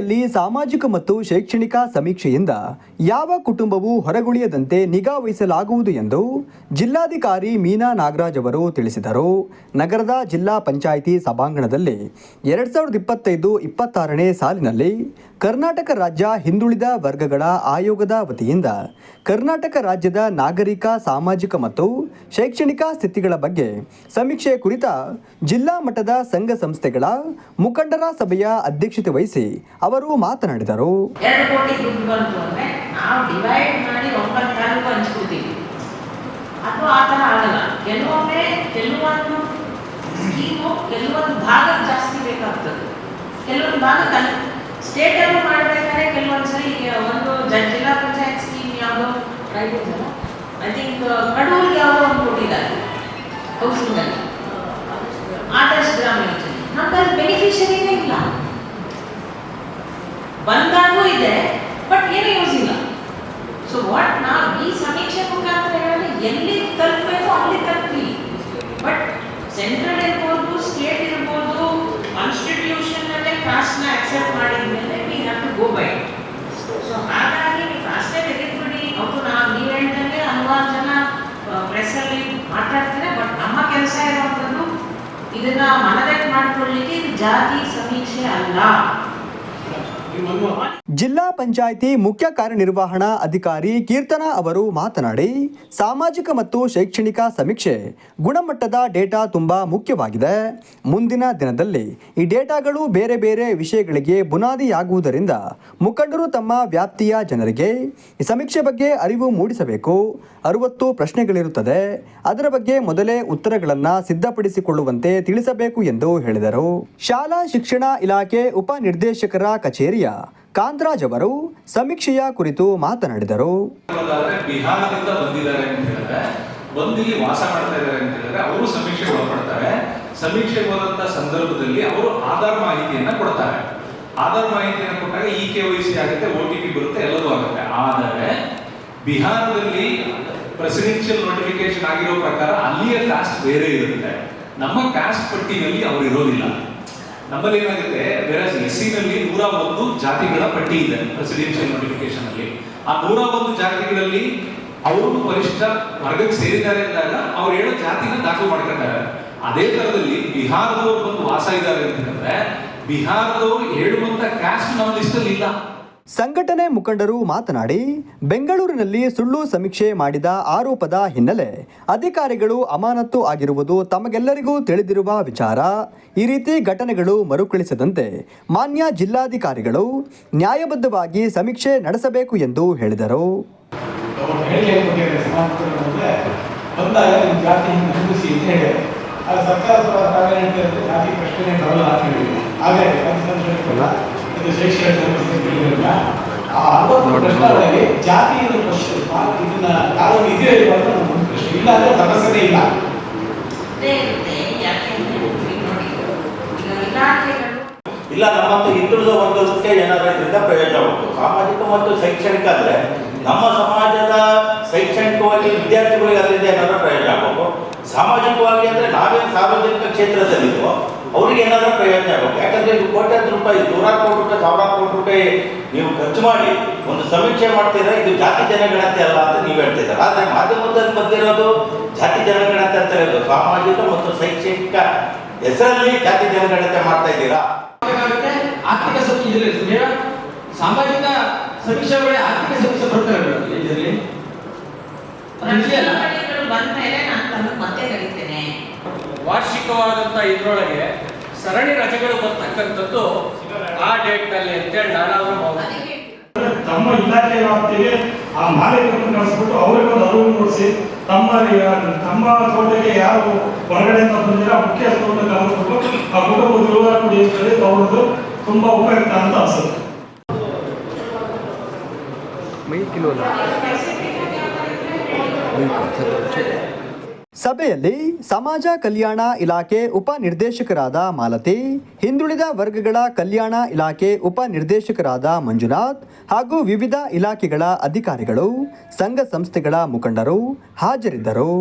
ಜಿಲ್ಲೆಯಲ್ಲಿ ಸಾಮಾಜಿಕ ಮತ್ತು ಶೈಕ್ಷಣಿಕ ಸಮೀಕ್ಷೆಯಿಂದ ಯಾವ ಕುಟುಂಬವೂ ಹೊರಗುಳಿಯದಂತೆ ನಿಗಾ ವಹಿಸಲಾಗುವುದು ಎಂದು ಜಿಲ್ಲಾಧಿಕಾರಿ ಮೀನಾ ನಾಗರಾಜ್ ಅವರು ತಿಳಿಸಿದರು. ನಗರದ ಜಿಲ್ಲಾ ಪಂಚಾಯಿತಿ ಸಭಾಂಗಣದಲ್ಲಿ ಎರಡ್ ಸಾವಿರದ ಇಪ್ಪತ್ತೈದು ಇಪ್ಪತ್ತಾರನೇ ಸಾಲಿನಲ್ಲಿ ಕರ್ನಾಟಕ ರಾಜ್ಯ ಹಿಂದುಳಿದ ವರ್ಗಗಳ ಆಯೋಗದ ವತಿಯಿಂದ ಕರ್ನಾಟಕ ರಾಜ್ಯದ ನಾಗರಿಕ, ಸಾಮಾಜಿಕ ಮತ್ತು ಶೈಕ್ಷಣಿಕ ಸ್ಥಿತಿಗಳ ಬಗ್ಗೆ ಸಮೀಕ್ಷೆ ಕುರಿತ ಜಿಲ್ಲಾ ಮಟ್ಟದ ಸಂಘ ಸಂಸ್ಥೆಗಳ ಮುಖಂಡರ ಸಭೆಯ ಅಧ್ಯಕ್ಷತೆ ವಹಿಸಿ ಅವರು ಮಾತನಾಡಿದರು. ಕೆಲವೊಂದು ಭಾಗ ಜಾಸ್ತಿ ಬೇಕಾಗ್ತದೆ. ಕೆಲವೊಂದು ಭಾಗ ಸ್ಟೇಟಲ್ಲೂ ಮಾಡಬೇಕಾದ್ರೆ ಕೆಲವೊಂದು ಒಂದು ಜಿಲ್ಲಾ ಪಂಚಾಯತ್ ಸ್ಕೀಮ್ ಯಾವುದೋ ಐ ಥಿಂಕ್ ಕಡೂರಿಗೆ ಯಾವುದೋ ಒಂದು ಕೊಟ್ಟಿದ್ದಾರೆ, ಹೌಸಿಂಗಲ್ಲಿ. ಆದರ್ಶ ಗ್ರಾಮ ಯೋಜನೆ. ನಮ್ಗೆ ಬೆನಿಫಿಷರಿನೇ ಇಲ್ಲ. ಬಂದಾಗೂ ಇದೆ ಬಟ್ ಏನೂ ಯೂಸ್ ಇಲ್ಲ. ಸೊ ವಾಟ್ ನಾವು ಈ ಸಮೀಕ್ಷೆ ಮುಖಾಂತರ ಹೇಳಿದ್ರೆ ಎಲ್ಲಿ ತಲುಪಬೇಕು ಅಲ್ಲಿ ತಲುಪಿ ಬಟ್ ಸೆಂಟ್ರಲ್ ಇರ್ಬೋದು ಸ್ಟೇಟ್ ಇರ್ಬೋದು ಕಾನ್ಸ್ಟಿಟ್ಯೂಷನ್ ಅಲ್ಲೇ ಕಾಸ್ಟ್ನ ಅಕ್ಸೆಪ್ಟ್ ಮಾಡಿದ ಮೇಲೆ we have to go by so ಹಾಗಾಗಿ ನೀವು ಅಷ್ಟೇ ತೆಗೆದ್ಬಿಡಿ. ಅವರು ನಾವು ನೀವು ಹೇಳ್ದಂಗೆ ಹಲವಾರು ಜನ ಪ್ರೆಸ್ಸಲ್ಲಿ ಮಾತಾಡ್ತಾರೆ ಬಟ್ ನಮ್ಮ ಕೆಲಸ ಇರುವಂಥದ್ದು ಇದನ್ನ ಮನದಟ್ಟು ಮಾಡ್ಕೊಳ್ಳಿಕ್ಕೆ ಇದು ಜಾತಿ ಸಮೀಕ್ಷೆ ಅಲ್ಲ. ಜಿಲ್ಲಾ ಪಂಚಾಯಿತಿ ಮುಖ್ಯ ಕಾರ್ಯನಿರ್ವಹಣಾ ಅಧಿಕಾರಿ ಕೀರ್ತನಾ ಅವರು ಮಾತನಾಡಿ, ಸಾಮಾಜಿಕ ಮತ್ತು ಶೈಕ್ಷಣಿಕ ಸಮೀಕ್ಷೆ ಗುಣಮಟ್ಟದ ಡೇಟಾ ತುಂಬಾ ಮುಖ್ಯವಾಗಿದೆ. ಮುಂದಿನ ದಿನದಲ್ಲಿ ಈ ಡೇಟಾಗಳು ಬೇರೆ ಬೇರೆ ವಿಷಯಗಳಿಗೆ ಬುನಾದಿಯಾಗುವುದರಿಂದ ಮುಖಂಡರು ತಮ್ಮ ವ್ಯಾಪ್ತಿಯ ಜನರಿಗೆ ಈ ಸಮೀಕ್ಷೆ ಬಗ್ಗೆ ಅರಿವು ಮೂಡಿಸಬೇಕು. ಅರುವತ್ತು ಪ್ರಶ್ನೆಗಳಿರುತ್ತದೆ. ಅದರ ಬಗ್ಗೆ ಮೊದಲೇ ಉತ್ತರಗಳನ್ನು ಸಿದ್ಧಪಡಿಸಿಕೊಳ್ಳುವಂತೆ ತಿಳಿಸಬೇಕು ಎಂದು ಹೇಳಿದರು. ಶಾಲಾ ಶಿಕ್ಷಣ ಇಲಾಖೆ ಉಪನಿರ್ದೇಶಕರ ಕಚೇರಿಯ ಕಾಂತರಾಜ್ ಅವರು ಸಮೀಕ್ಷೆಯ ಕುರಿತು ಮಾತನಾಡಿದರು. ಬಿಹಾರದಿಂದ ಬಂದಿದ್ದಾರೆ ಅಂತ ಹೇಳಿದ್ರೆ ಬಂದು ಇಲ್ಲಿ ವಾಸ ಮಾಡ್ತಾ ಇದ್ದಾರೆ ಅಂತ ಹೇಳಿದ್ರೆ ಅವರು ಸಮೀಕ್ಷೆಗೆ ಒಳಪಡ್ತಾರೆ. ಸಮೀಕ್ಷೆಗೆ ಹೋದಂತ ಸಂದರ್ಭದಲ್ಲಿ ಅವರು ಆಧಾರ್ ಮಾಹಿತಿಯನ್ನ ಕೊಡ್ತಾರೆ. ಆಧಾರ್ ಮಾಹಿತಿಯನ್ನು ಕೊಟ್ಟಾಗ ಇ ಕೆ ವೈ ಸಿ ಆಗುತ್ತೆ, ಓ ಟಿ ಪಿ ಬರುತ್ತೆ, ಎಲ್ಲದೂ ಆಗುತ್ತೆ. ಆದರೆ ಬಿಹಾರದಲ್ಲಿ ಪ್ರೆಸಿಡೆನ್ಷಿಯಲ್ ನೋಟಿಫಿಕೇಶನ್ ಆಗಿರೋ ಪ್ರಕಾರ ಅಲ್ಲಿಯ ಕಾಸ್ಟ್ ಬೇರೆ ಇರುತ್ತೆ. ನಮ್ಮ ಕಾಸ್ಟ್ ಪಟ್ಟಿನಲ್ಲಿ ಅವರು ಇರೋದಿಲ್ಲ. ನಮ್ಮಲ್ಲಿ ಏನಾಗುತ್ತೆ ಬೇರೆ ಎಸ್ನಲ್ಲಿ ನೂರ ಒಂದು ಜಾತಿಗಳ ಪಟ್ಟಿ ಇದೆ ಪ್ರೆಸಿಡೆನ್ಷಿಯಲ್ ನೋಟಿಫಿಕೇಶನ್ ಅಲ್ಲಿ. ಆ ನೂರ ಒಂದು ಜಾತಿಗಳಲ್ಲಿ ಅವರು ಪರಿಷ್ಠ ವರ್ಗಕ್ಕೆ ಸೇರಿದ್ದಾರೆ ಅಂದಾಗ ಅವ್ರು ಹೇಳೋ ಜಾತಿನ ದಾಖಲು ಮಾಡ್ಕೊತಾರೆ ಅದೇ ತರದಲ್ಲಿ ಬಿಹಾರದವರು ಬಂದು ವಾಸ ಇದ್ದಾರೆ ಅಂತಂದ್ರೆ, ಬಿಹಾರದವ್ರು ಹೇಳುವಂತ ಕ್ಯಾಸ್ಟ್ ನಮ್ಮ ಲಿಸ್ಟ್ ಅಲ್ಲಿ ಇಲ್ಲ. ಸಂಘಟನೆ ಮುಖಂಡರು ಮಾತನಾಡಿ, ಬೆಂಗಳೂರಿನಲ್ಲಿ ಸುಳ್ಳು ಸಮೀಕ್ಷೆ ಮಾಡಿದ ಆರೋಪದ ಹಿನ್ನೆಲೆ ಅಧಿಕಾರಿಗಳು ಅಮಾನತು ಆಗಿರುವುದು ತಮಗೆಲ್ಲರಿಗೂ ತಿಳಿದಿರುವ ವಿಚಾರ. ಈ ರೀತಿ ಘಟನೆಗಳು ಮರುಕಳಿಸದಂತೆ ಮಾನ್ಯ ಜಿಲ್ಲಾಧಿಕಾರಿಗಳು ನ್ಯಾಯಬದ್ಧವಾಗಿ ಸಮೀಕ್ಷೆ ನಡೆಸಬೇಕು ಎಂದು ಹೇಳಿದರು ಶೈಕ್ಷಣಿಕ ಸಮಸ್ಯೆ ತಿಳಿದಿರಲಿಲ್ಲ ಆ ಅರವತ್ತು ಪ್ರಶ್ನೆಗಳಲ್ಲಿ ಜಾತಿ ಪ್ರಶ್ನೆ ಇದನ್ನ ಕಾನೂನು ಇದೆಯೋ ಇಲ್ಲ ಒಂದು ಪ್ರಶ್ನೆ ಇಲ್ಲ ಅಂದ್ರೆ ಸಮಸ್ಯೆನೇ ಇಲ್ಲ. ಇಲ್ಲ ನಮ್ಮಂತ ಹಿಂದುಳಿದ ವರ್ಗಕ್ಕೆ ಏನಾದ್ರೂ ಇದರಿಂದ ಪ್ರಯೋಜನ ಉಂಟು. ಸಾಮಾಜಿಕ ಮತ್ತು ಶೈಕ್ಷಣಿಕ ಅಂದ್ರೆ ನಮ್ಮ ಸಮಾಜದ ಶೈಕ್ಷಣಿಕವಾಗಿ ವಿದ್ಯಾರ್ಥಿಗಳಿಗೆ ಆಗಬೇಕು ಸಾಮಾಜಿಕವಾಗಿ ಅಂದ್ರೆ ನಾವೇನು ಸಾರ್ವಜನಿಕ ಕ್ಷೇತ್ರದಲ್ಲಿದ್ದೋ ಅವ್ರಿಗೆ ಏನಾದರೂ ಪ್ರಯೋಜನ ಆಗಬೇಕು. ಯಾಕಂದ್ರೆ ಇದು ಕೋಟ್ಯಾಂತರ ರೂಪಾಯಿ, ನೂರಾರು ಕೋಟಿ ರೂಪಾಯಿ, ಸಾವಿರಾರು ಕೋಟಿ ರೂಪಾಯಿ ನೀವು ಖರ್ಚು ಮಾಡಿ ಒಂದು ಸಮೀಕ್ಷೆ ಮಾಡ್ತೀರಾ ಇದು ಜಾತಿ ಜನಗಣತಿ ಅಲ್ಲ ಅಂತ ನೀವು ಹೇಳ್ತಿದ್ದಾರೆ ಆದ್ರೆ ಮಾಧ್ಯಮದಲ್ಲಿ ಬಂದಿರೋದು ಜಾತಿ ಜನಗಣತಿ ಅಂತ ಹೇಳೋದು ಸಾಮಾಜಿಕ ಮತ್ತು ಶೈಕ್ಷಣಿಕ ಹೆಸರಲ್ಲಿ ಜಾತಿ ಜನಗಣತಿ ಮಾಡ್ತಾ ಇದ್ದೀರಾ? ಆರ್ಥಿಕ ಸಾಮಾಜಿಕ ಸಮೀಕ್ಷೆ ಆರ್ಥಿಕ ಸಮೀಕ್ಷೆ ಬರ್ತಾರೆ ವಾರ್ಷಿಕವಾದಂಥ ಇದರೊಳಗೆ ಸರಣಿ ರಜೆಗಳು ಬರ್ತಕ್ಕಂಥದ್ದು ಆ ಡೇಟ್ನಲ್ಲಿ ಅಂತೇಳಿ ನಾನಾದ್ರೂ ತಮ್ಮ ಇಲಾಖೆ ವ್ಯಾಪ್ತಿಗೆ ಆ ಮಾಲೀಕರನ್ನು ಕಳಿಸ್ಬಿಟ್ಟು ಅವರಿಗೆ ಒಂದು ಅರಿವು ಮೂಡಿಸಿ ತಮ್ಮ ತಮ್ಮ ತೋಟಕ್ಕೆ ಯಾರು ಹೊರಗಡೆಯಿಂದ ಬಂದಿರೋ ಮುಖ್ಯ ತೋಟಕ್ಕೆ ಕಾಣಿಸ್ಬಿಟ್ಟು ಆ ಕುಟುಂಬ ಗೃಹ ಕುಡಿಯುತ್ತದೆ ಅವ್ರದ್ದು ತುಂಬಾ ಉಪಯುಕ್ತ ಅಂತ ಅನ್ಸುತ್ತೆ. ಸಭೆಯಲ್ಲಿ ಸಮಾಜ ಕಲ್ಯಾಣ ಇಲಾಖೆ ಉಪನಿರ್ದೇಶಕರಾದ ಮಾಲತಿ, ಹಿಂದುಳಿದ ವರ್ಗಗಳ ಕಲ್ಯಾಣ ಇಲಾಖೆ ಉಪನಿರ್ದೇಶಕರಾದ ಮಂಜುನಾಥ್ ಹಾಗೂ ವಿವಿಧ ಇಲಾಖೆಗಳ ಅಧಿಕಾರಿಗಳು, ಸಂಘ ಸಂಸ್ಥೆಗಳ ಮುಖಂಡರು ಹಾಜರಿದ್ದರು.